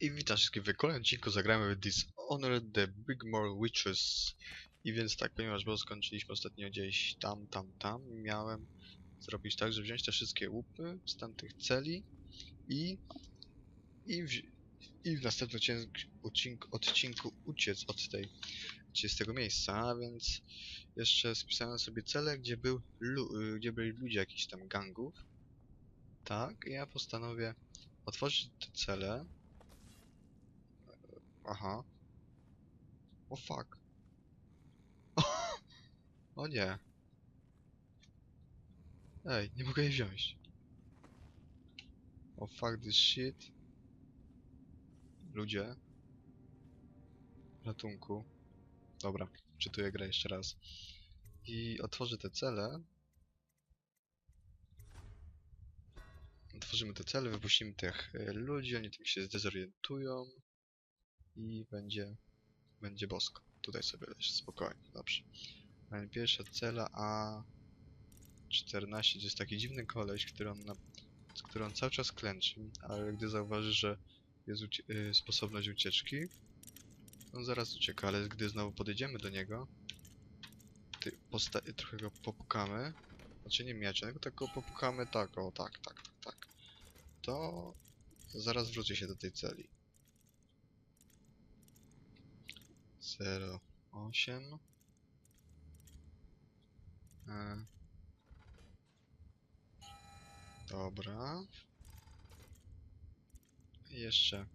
I witam wszystkich w kolejnym odcinku zagramy w Dishonored The Bigmore Witches. I więc tak, ponieważ było skończyliśmy ostatnio gdzieś tam, tam, tam, miałem zrobić tak, że wziąć te wszystkie łupy z tamtych celi i i w, i w następnym odcinku, odcinku, uciec od tej, z tego miejsca, a więc jeszcze spisałem sobie cele, gdzie był gdzie byli ludzie jakichś tam gangów. Tak, i ja postanowię otworzyć te cele Aha. O fuck. O nie. Ej, nie mogę jej wziąć. O fuck this shit. Ludzie. Ratunku. Dobra, czytuję grę jeszcze raz. I otworzę te cele. Otworzymy te cele, wypuścimy tych e, ludzi, oni tym się zdezorientują i będzie, będzie bosko. Tutaj sobie leży spokojnie, dobrze. Mamy Pierwsza cela A14, to jest taki dziwny koleś, który on, na, który on cały czas klęczy, ale gdy zauważy, że jest ucie y, sposobność ucieczki, on zaraz ucieka, ale gdy znowu podejdziemy do niego, trochę go popukamy, znaczy nie tylko tak go popukamy, tak, o tak, tak, tak, tak, to zaraz wróci się do tej celi. zero osiem. E. Dobra. Jeszcze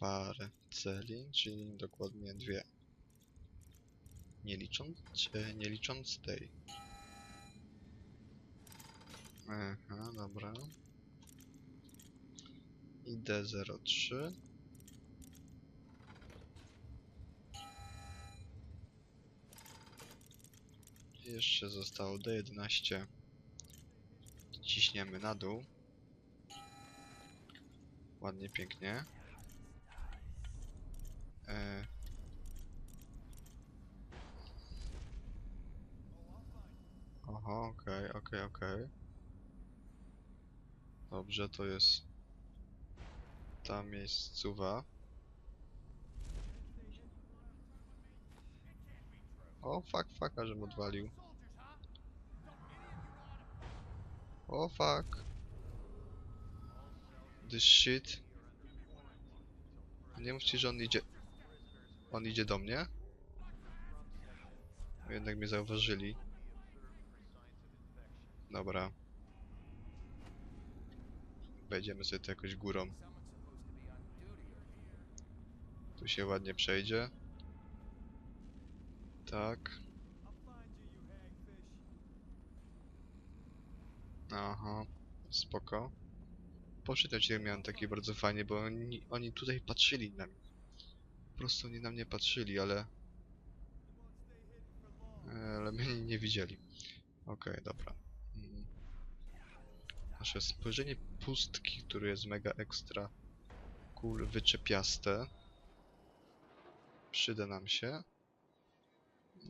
parę celi, czyli dokładnie dwie. Nie licząc, e, nie licząc tej. Aha, dobra. ID03 Jeszcze zostało D11. Ciśniemy na dół. Ładnie, pięknie. E... Aha, okej, okej, okej. Dobrze, to jest ta miejscowa. O, fuck, fuck, żebym odwalił. O, fuck. This shit. Nie mówcie, że on idzie... On idzie do mnie? Jednak mnie zauważyli. Dobra. Wejdziemy sobie tu jakoś górą. Tu się ładnie przejdzie. Tak. Aha, spoko. Poprzednio odcinek miałem taki bardzo fajnie, bo oni, oni tutaj patrzyli na mnie. Po prostu oni na mnie patrzyli, ale... e, Ale mnie nie widzieli. Okej, dobra. Mm. Nasze spojrzenie pustki, które jest mega ekstra cool, wyczepiaste. Przyda nam się.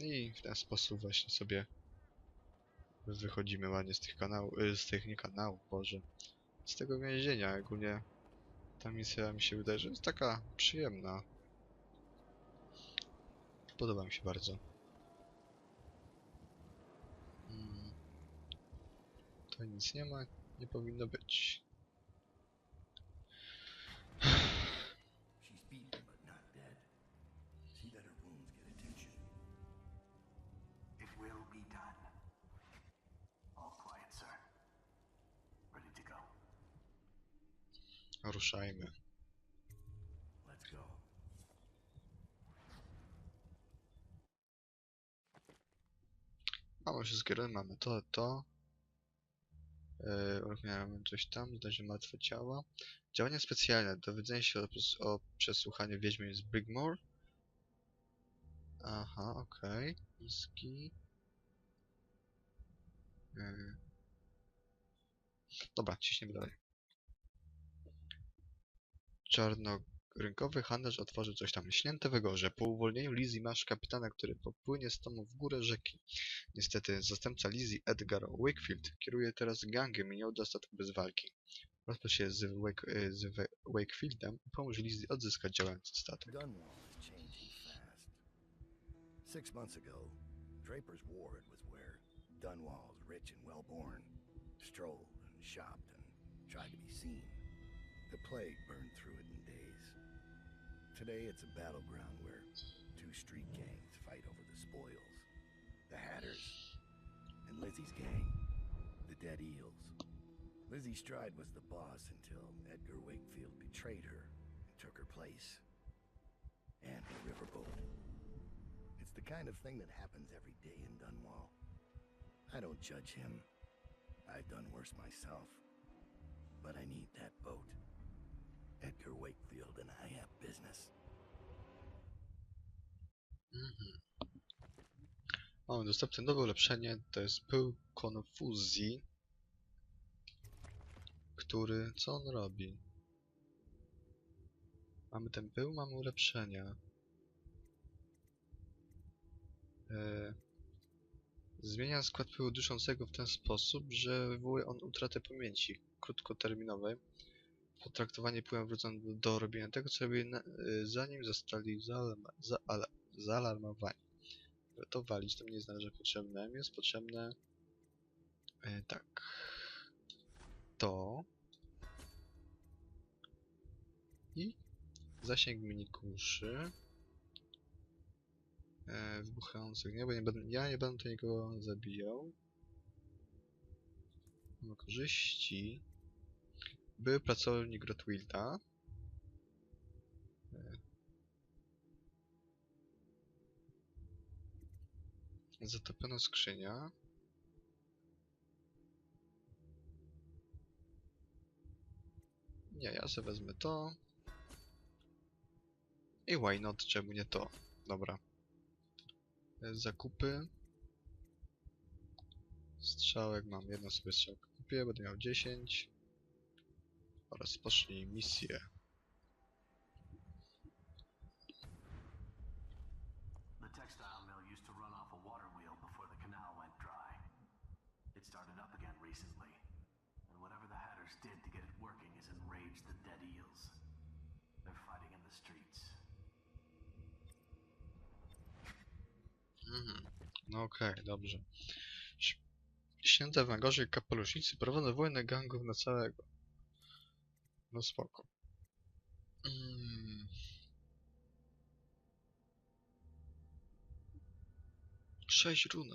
I w ten sposób właśnie sobie wychodzimy ładnie z tych kanałów, y, z tych nie kanałów, Boże, z tego więzienia. Ogólnie ta misja mi się wydaje, że jest taka przyjemna. Podoba mi się bardzo. Mm. To nic nie ma, nie powinno być. Ruszajmy. Mamy wszystkie rody, mamy to, to. Yy, uruchamiamy coś tam, zdarzy martwe ciała. Działania specjalne. Dowiedzenie się o, o przesłuchaniu wiedźmy z Brigmore. Aha, okej. Iski. Yy. Dobra, ciśniemy dalej. Czarnorynkowy handlarz otworzył coś tam śnięte we gorze. Po uwolnieniu Lizzie masz kapitana, który popłynie z tobą w górę rzeki. Niestety, zastępca Lizzie, Edgar Wakefield, kieruje teraz gangiem i nie odda statku bez walki. Rozpocz się z, Wake, z Wakefieldem i pomóż Lizzie odzyskać działający statek. Six months ago, Draper's Ward was where Dunwall's rich and well-born strolled and shopped and tried to be seen. The plague burned through. Today, it's a battleground where two street gangs fight over the spoils. The Hatters and Lizzie's gang, the Dead Eels. Lizzie Stride was the boss until Edgar Wakefield betrayed her and took her place. And the riverboat. It's the kind of thing that happens every day in Dunwall. I don't judge him. I've done worse myself. But I need that boat. Edgar Wakefield and I have business. Mhm. Mamy dostępne nowe ulepszenie, to jest pył konfuzji, który, co on robi? Mamy ten pył, mamy ulepszenia. E, Zmienia skład pyłu duszącego w ten sposób, że wywołuje on utratę pamięci krótkoterminowej. Potraktowanie pyłem wrócą do, do robienia tego, co robili na, y, zanim zostali zaala, zaalarmowani. To walić, to mnie jest potrzebne. Jest potrzebne... E, tak. To. I zasięg minikuszy. E, wybuchających, nie, bo nie będę, ja nie będę tutaj nikogo zabijał. Mamy korzyści. Były pracownik Rotwilda. E, Zatopiona skrzynia. Nie, ja sobie wezmę to. I why not? Czemu nie to? Dobra. E, Zakupy. Strzałek mam jedną sobie strzałkę kupię, będę miał 10. Oraz pocznij misję. The textile mill used to run off a water wheel before the canal went dry. It started up again recently, and whatever the Hatters did to get it working has enraged the dead eels. They're fighting in the streets. Mhm. No okej, dobrze. Ś- Święta w Nagorze i kapelusznicy prowadzą wojnę gangów na całego. No spoko. Mm. Sześć run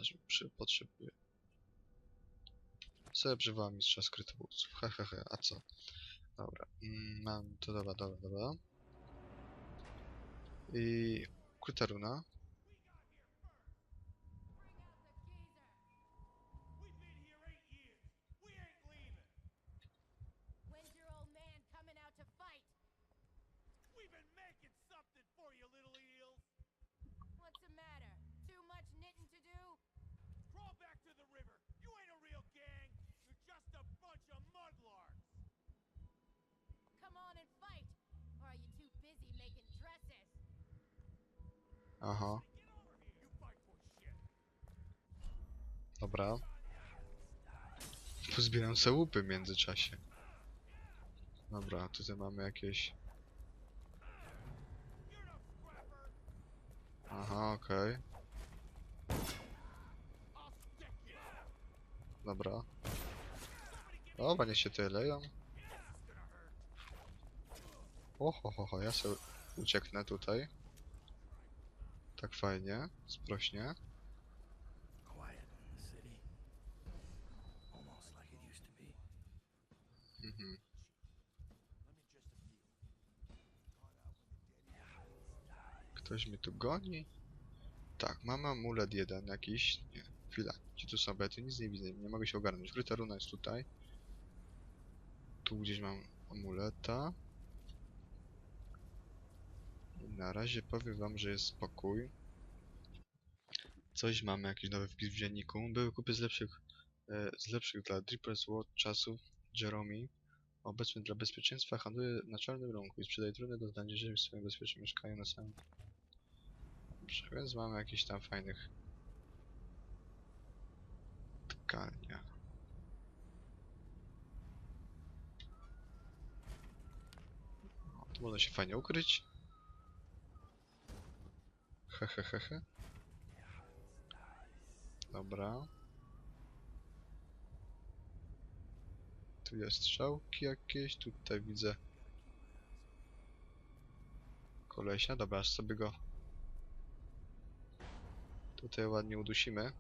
potrzebuję. Co ja przywołam mistrza skrytobójców? Ha, ha, ha, a co? Dobra, mm, mam to, dobra, dobra, dobra. I... Ukryta runa. Aha, dobra. Pozbieram sobie łupy w międzyczasie. Dobra, tutaj mamy jakieś... Aha, okej. You. Dobra. Dobra, niech się tutaj leją. Oho, ho, ho, ja sobie ucieknę tutaj. Tak fajnie, sprośnie. Mhm. Ktoś mnie tu goni? Tak, mam amulet jeden jakiś. Nie, chwila. Ci tu są bety, nic nie widzę, nie mogę się ogarnąć. Wryta runa jest tutaj. Tu gdzieś mam amuleta. Na razie powiem wam, że jest spokój. Coś mamy, jakiś nowy wpis w dzienniku. Były kupy z lepszych, e, z lepszych dla Drippers World czasów Jerome. Obecnie dla bezpieczeństwa handluje na czarnym rynku i sprzedaje trudne do zdania, że w swoim bezpiecznym mieszkają na samym. Więc mamy jakichś tam fajnych tkalnia. Tu można się fajnie ukryć. Hehehehe. Dobra. Tu jest strzałki jakieś, tutaj widzę kolesia, dobra, aż sobie go tutaj ładnie udusimy.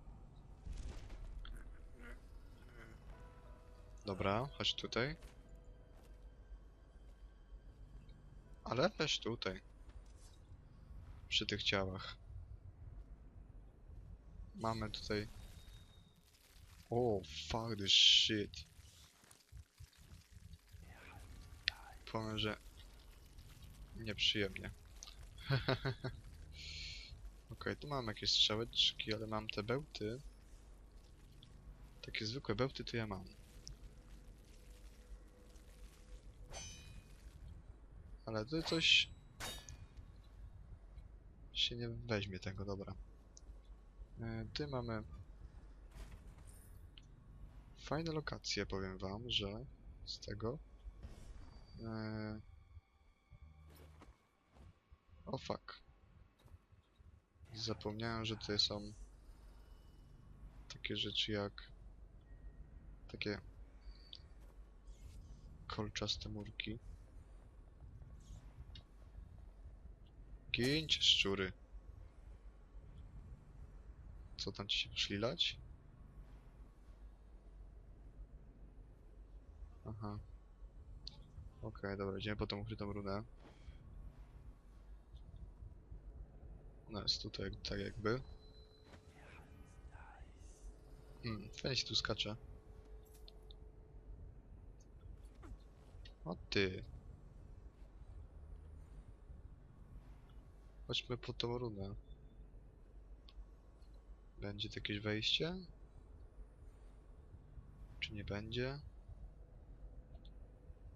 Dobra, chodź tutaj. Ale weź tutaj. Przy tych ciałach. Mamy tutaj... O, fuck this shit. Powiem, że... Nieprzyjemnie. Okej, tu mam jakieś strzałeczki, ale mam te bełty. Takie zwykłe bełty to ja mam. Ale tu coś... się nie weźmie tego, dobra. E, tu mamy... Fajne lokacje, powiem wam, że z tego... E... O fuck. Zapomniałem, że tutaj są takie rzeczy jak takie kolczaste murki. Gięcie szczury. Co tam ci się poszlilać? Aha. Okej, dobra, idziemy po tą ukrytą runę. Ona jest tutaj tak jakby. Hmm, fajnie się tu skacze. O ty. Chodźmy po tą runę. Będzie tu jakieś wejście? Czy nie będzie?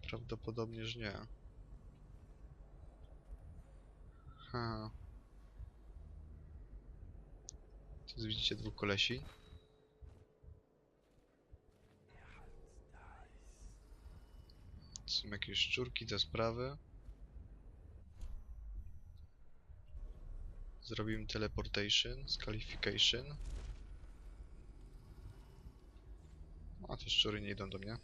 Prawdopodobnie, że nie. Ha. Tu widzicie dwóch kolesi. Są jakieś szczurki, te sprawy. Zrobimy teleportation, scalification. A te szczury nie idą do mnie.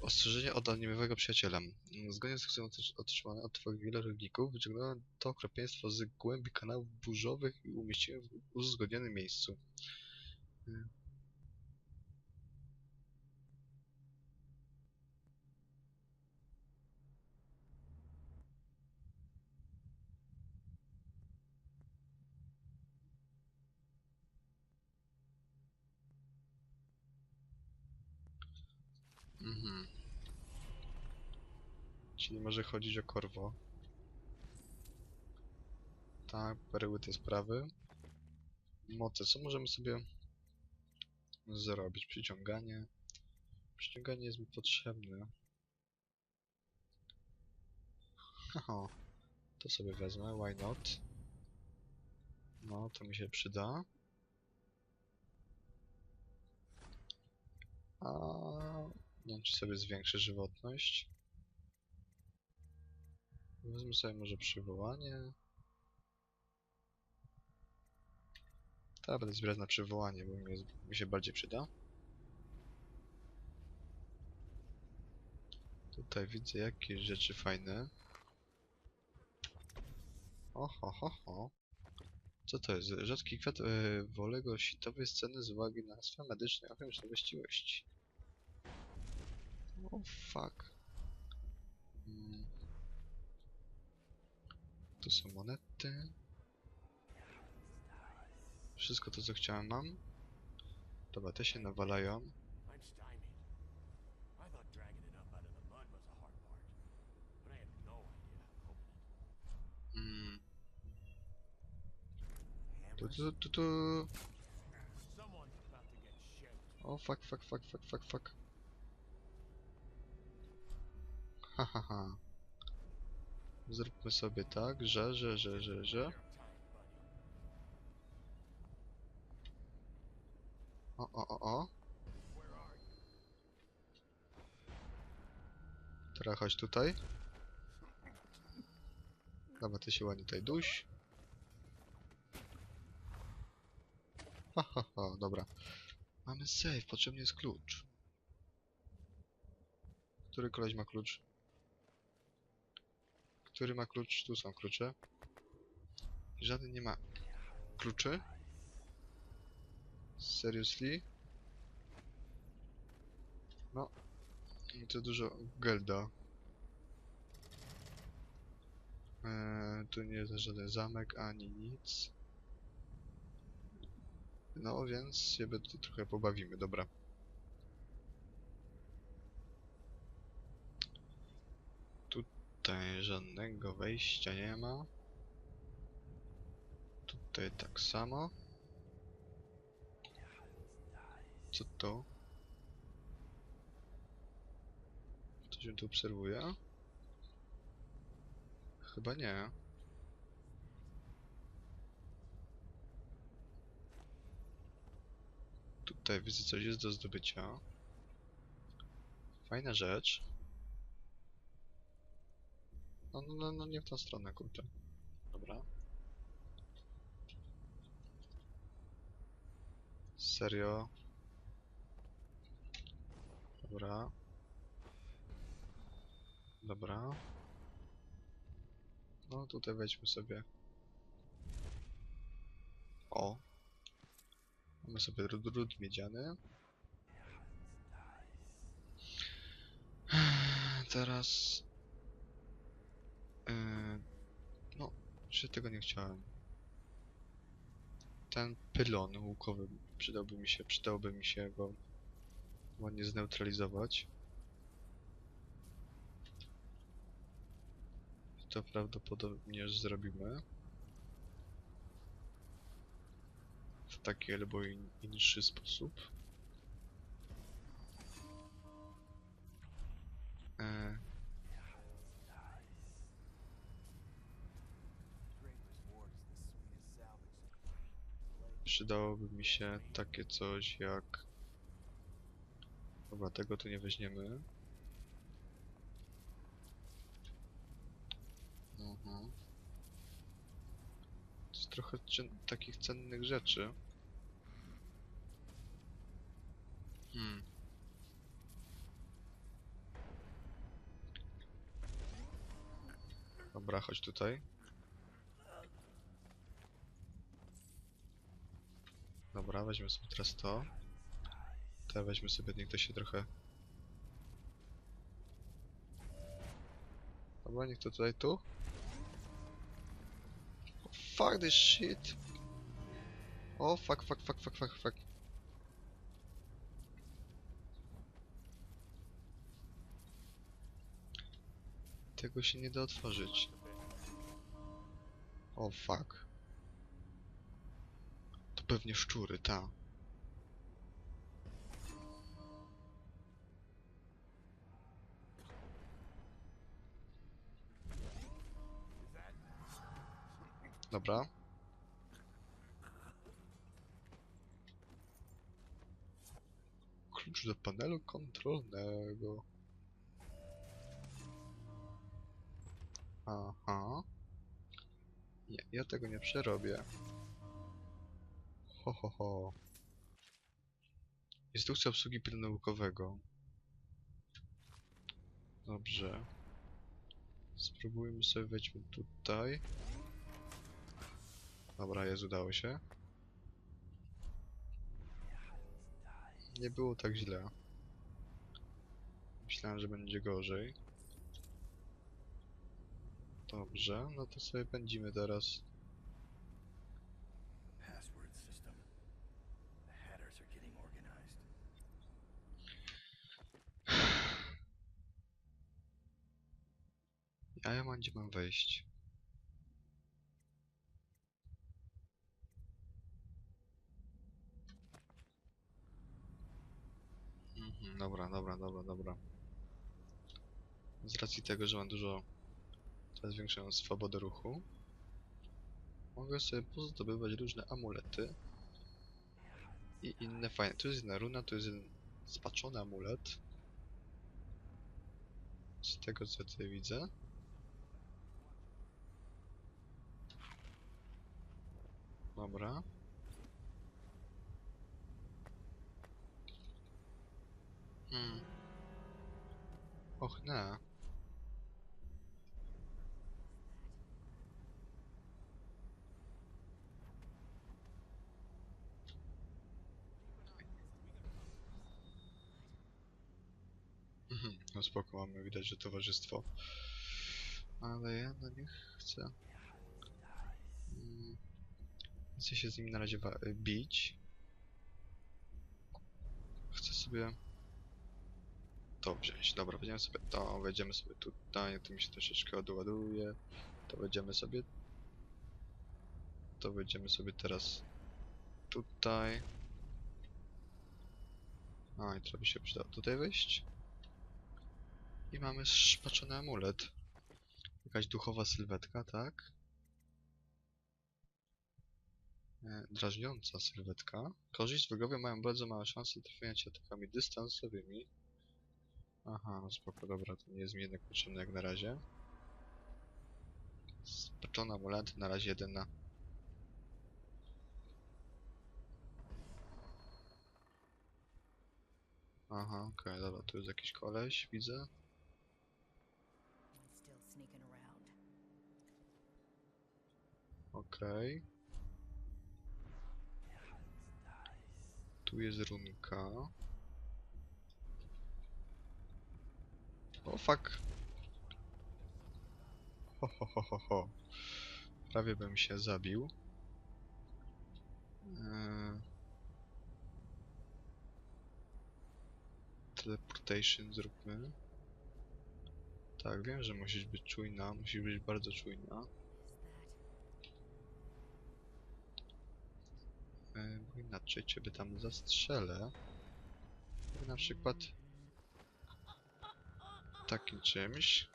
Ostrzeżenie od anonimowego przyjaciela. Mm, Zgodnie z otocz- otrzymaną od twoich wielorybików wyciągnąłem to okropieństwo z głębi kanałów burzowych i umieściłem w uzgodnionym miejscu. Czyli może chodzić o korwo. Tak, perły te sprawy. Moce, co możemy sobie zrobić? Przyciąganie. Przyciąganie jest mi potrzebne. Haha, to sobie wezmę, why not? No, to mi się przyda. A nie wiem, czy sobie zwiększę żywotność. Wezmę sobie może przywołanie. Tak, będę zbierać na przywołanie, bo mi, mi się bardziej przyda. Tutaj widzę jakieś rzeczy fajne. Oho, ho, ho. Co to jest? Rzadki kwiat yy, wolego sitowej sceny z uwagi na swoje medyczne ochroniczne właściwości. Oh fuck. Mm. Tu są monety. Wszystko to co chciałem mam. Dobra, te się nawalają. No. Mm. Tu, tu, tu, tu. O fuck, fuck, fuck, fuck, fuck, fuck. Ha, ha, ha. Zróbmy sobie tak, że, że, że, że, że. O, o, o, o. Teraz chodź tutaj. Dobra, ty się ładnie tutaj duś. Ha, ha, ha, dobra. Mamy save, potrzebny jest klucz. Który koleś ma klucz? Który ma klucz? Tu są klucze. Żaden nie ma kluczy? Seriously? No. To dużo Gelda. Eee, tu nie jest żaden zamek ani nic. No więc się trochę pobawimy, dobra. Tutaj żadnego wejścia nie ma. Tutaj tak samo. Co to? Ktoś mnie tu obserwuje? Chyba nie. Tutaj widzę coś jest do zdobycia. Fajna rzecz. No, no, no, no nie w tą stronę, kurde. Dobra. Serio? Dobra. Dobra. No tutaj wejdźmy sobie. O. Mamy sobie ród miedziany. Teraz... Yy, no, czy tego nie chciałem. Ten pylon łukowy przydałby mi się, przydałoby mi się go ładnie zneutralizować. To prawdopodobnie zrobimy. W taki albo in, inszy sposób. E, przydałoby mi się takie coś jak... Dobra, tego tu nie weźmiemy. Mhm. To jest trochę takich cennych rzeczy. Hmm. Dobra, chodź tutaj. Dobra, weźmy sobie teraz to. Te weźmy sobie, niech to się trochę... Dobra, niech to tutaj tu. Oh, fuck this shit. O, oh, fuck, fuck, fuck, fuck, fuck, fuck. Tego się nie da otworzyć. O, oh, fuck. Pewnie szczury, ta. Dobra. Klucz do panelu kontrolnego. Aha. Nie, ja tego nie przerobię. Ho, ho, ho. Instrukcja obsługi naukowego. Dobrze. Spróbujmy sobie, wejdźmy tutaj. Dobra, jest, udało się. Nie było tak źle. Myślałem, że będzie gorzej. Dobrze, no to sobie pędzimy teraz. Password system. The Hatters are getting organized. Gdzie mam wejść. Mhm, dobra, dobra, dobra, dobra. Z racji tego, że mam dużo teraz większą swobodę ruchu, mogę sobie pozdobywać różne amulety i inne fajne. Tu jest jedna runa, tu jest jeden spaczony amulet. Z tego co tutaj widzę. Dobra. Hmm. Och, nie. Mhm, no spoko, mamy widać, że towarzystwo. Ale ja na nich chcę. Chcę się z nimi na razie wa- bić. Chcę sobie to wziąć. Dobra, weźmiemy sobie to, wejdziemy sobie tutaj, to mi się troszeczkę odładuje. To wejdziemy sobie. To wejdziemy sobie teraz tutaj. A i to by się przydało tutaj wejść. I mamy szpaczony amulet. Jakaś duchowa sylwetka, tak? E, drażniąca sylwetka. Korzyść wrogowie mają bardzo małe szanse trafienia cię atakami dystansowymi. Aha, no spoko, dobra, to nie jest mi jednak potrzebne jak na razie. Spaczona amulet, na razie jedyna. Aha, okej, dobra, tu jest jakiś koleś, widzę. One's still Tu jest runka. O fuck. Ho, ho, ho, ho, ho. Prawie bym się zabił. Eee... Teleportation zróbmy. Tak, wiem, że musisz być czujna, musisz być bardzo czujna. Bo inaczej ciebie tam zastrzelę. Na przykład takim czymś.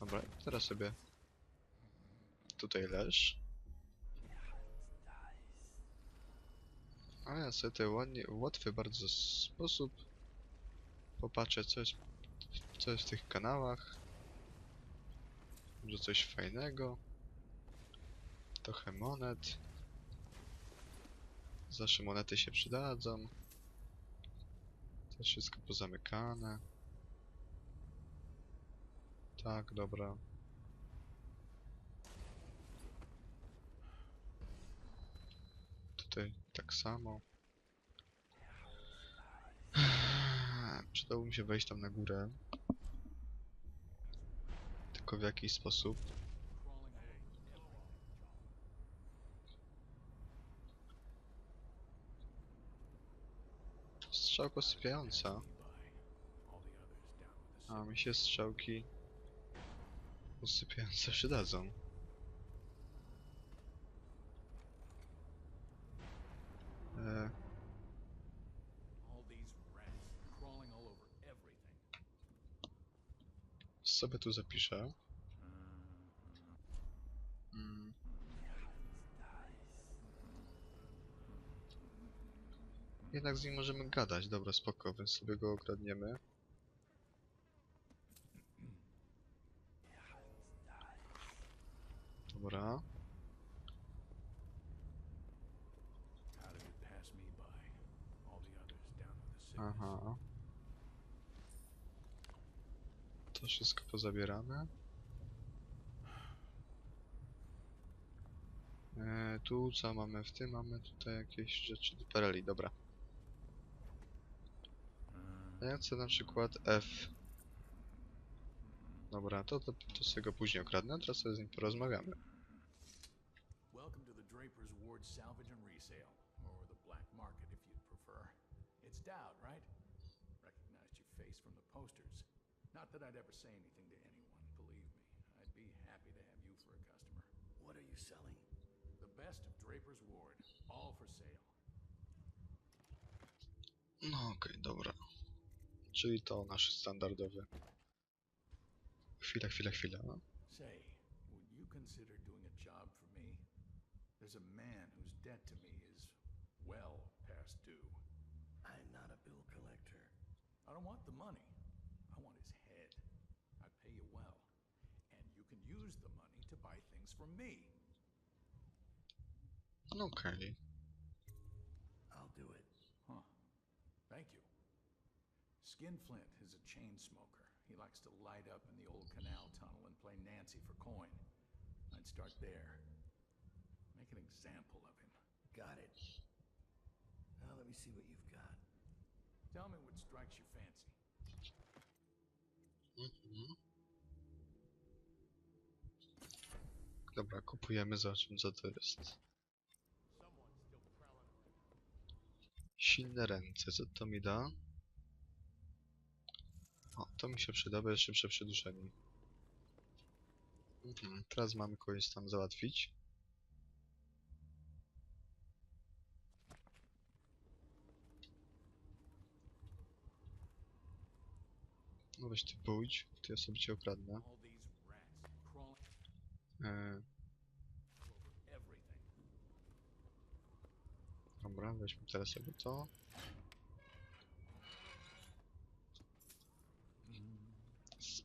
Dobra, teraz sobie tutaj leż. A ja sobie tutaj ładnie, łatwy bardzo sposób popatrzę co jest, co jest w tych kanałach. Może coś fajnego. Trochę monet. Zawsze monety się przydadzą. To wszystko pozamykane. Tak, dobra. Tutaj tak samo. Przydałoby mi się wejść tam na górę. Tylko w jakiś sposób. Strzałka sypiająca. A mi się strzałki usypiające przydadzą. E, sobie tu zapiszę. Jednak z nim możemy gadać, dobra, spoko, więc sobie go okradniemy. Dobra. Aha. To wszystko pozabierane. E, tu co mamy w tym? Mamy tutaj jakieś rzeczy do pereli, dobra. A Ja chcę na przykład F. Dobra, to, to, to sobie go później okradnę, teraz sobie z nim porozmawiamy. Welcome to the Draper's Ward Salvage and Resale, or the black market if you'd prefer. It's Dowd, right? Recognized your face from the posters. Not that I'd ever say anything to anyone, believe me. I'd be happy to have you for a customer. What are you selling? The best of Draper's Ward, all for sale. No okej, dobra. Czyli to nasz standardowy. Chwila, chwila, chwila. Say, would you consider doing a job for me? There's a man whose debt to me is well past due. I'm not a bill collector. I don't want the money. I want his head. I pay you well. And you can use the money to buy things for me. No okej. I'll Skinflint is a chain smoker. He likes to light up in the old canal tunnel and play Nancy for coin. I'd start there. Make an example of him. Got it. Now let me see what you've got. Tell me what strikes your fancy. Mhm. Dobra, kupujemy, zobaczymy co to jest. Silne ręce, co to mi da? To mi się przyda, bo jest szybsze przeduszenie. Mhm, teraz mamy kogoś tam załatwić. No weź ty pójdź, to ja sobie cię okradnę. Eee, everything. dobra, weźmy teraz sobie to.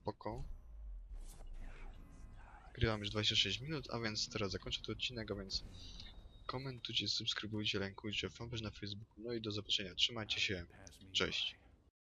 Spoko. Grywam już 26 minut, a więc teraz zakończę ten odcinek, a więc komentujcie, subskrybujcie, lajkujcie, fanpage na Facebooku, no i do zobaczenia. Trzymajcie się, cześć.